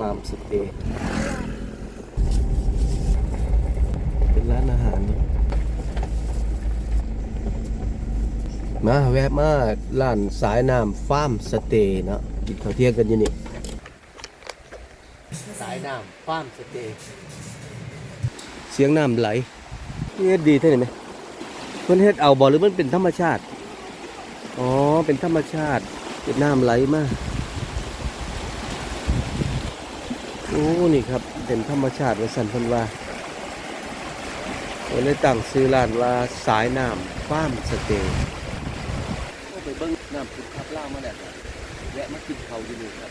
ฟาร์มสเตย์เป็นร้านอาหารเนอะมาแวะมาร้านสายน้ำฟาร์มสเตย์เนาะกินข้าวเที่ยงกันอยู่นี่ สายน้ำฟาร์มสเตย์เสียงน้ำไหลนี่เฮ็ดดีเท่าไหร่ไหมเพิ่นเฮ็ดเอาบ่หรือมันเป็นธรรมชาติ อ๋อ เป็นธรรมชาติเป็นน้ำไหลมา โอ้นี่ครับเป็นธรรมชาติวสันพันวาเลยตั้งซื้อร้านว่าสายน้ำฟ้ามสเตย์ไปเบิ้งน้ำพุดทับล่ามาแล้วแวะมากินเขาอยู่นี่ครับ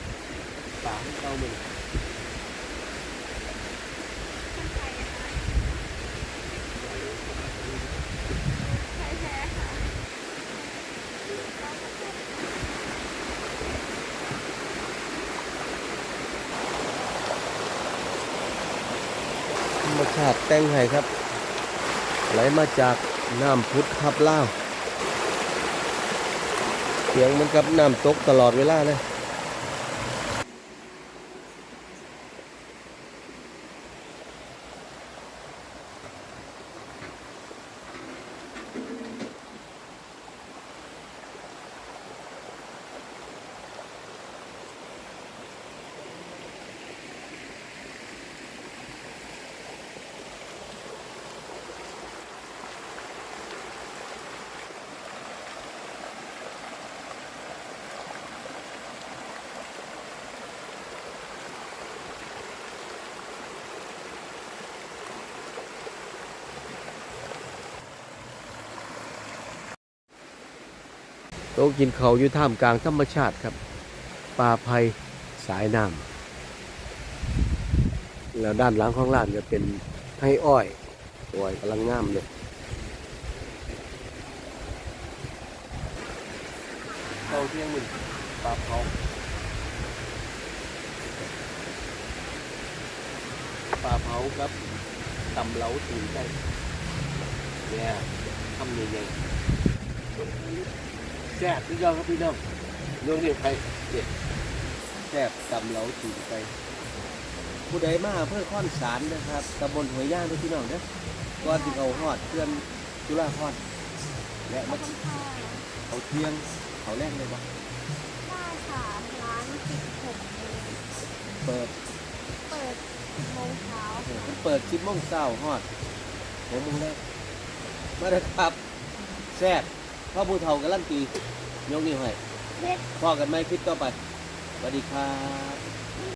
ป่าของเขาเมือง รรมชาติแต่งให้ครับ ไหลมาจากน้ำพุทับล่าเสียงเหมันกับน้ำตกตลอดเวลาเลย โต๊ะกินเขาวอยู่ท่ามกลางธรรมชาติครับป่าไผ่สายน้ำแล้วด้านหลังของร้านจะเป็นให้อ้อยอ้อยกำลังงามเลยเขาเที่ยงหนึ่งปลาเผาปลาเผาครับตำเหลาตีนไก่เนี่ยทำยังไง แซ่บพี่น้องครับพี่น้องโยงนี่ไปเด็ดแซ่บตำเหลาตีไป ผู้ใดมาเพื่อข้อนสารนะครับตำบลหวยย่างด้วยพี่น้องเด้อก่อนที่เขาฮอดเพื่อนจุฬาพรและมาเขาเที่ยงเขาแรกเลยปะได้ค่ะร้านปิดหกโมงเปิดเปิดโมงเช้าค่ะเปิดชิปโมงเช้าฮอดหกโมงแรกมาเลยครับแซ่บ พ่อผู้เฒ่ากันลั่นตียกนิ้วให้เด็ดพ่อกันไหมคลิปต่อไปสวัสดีครับ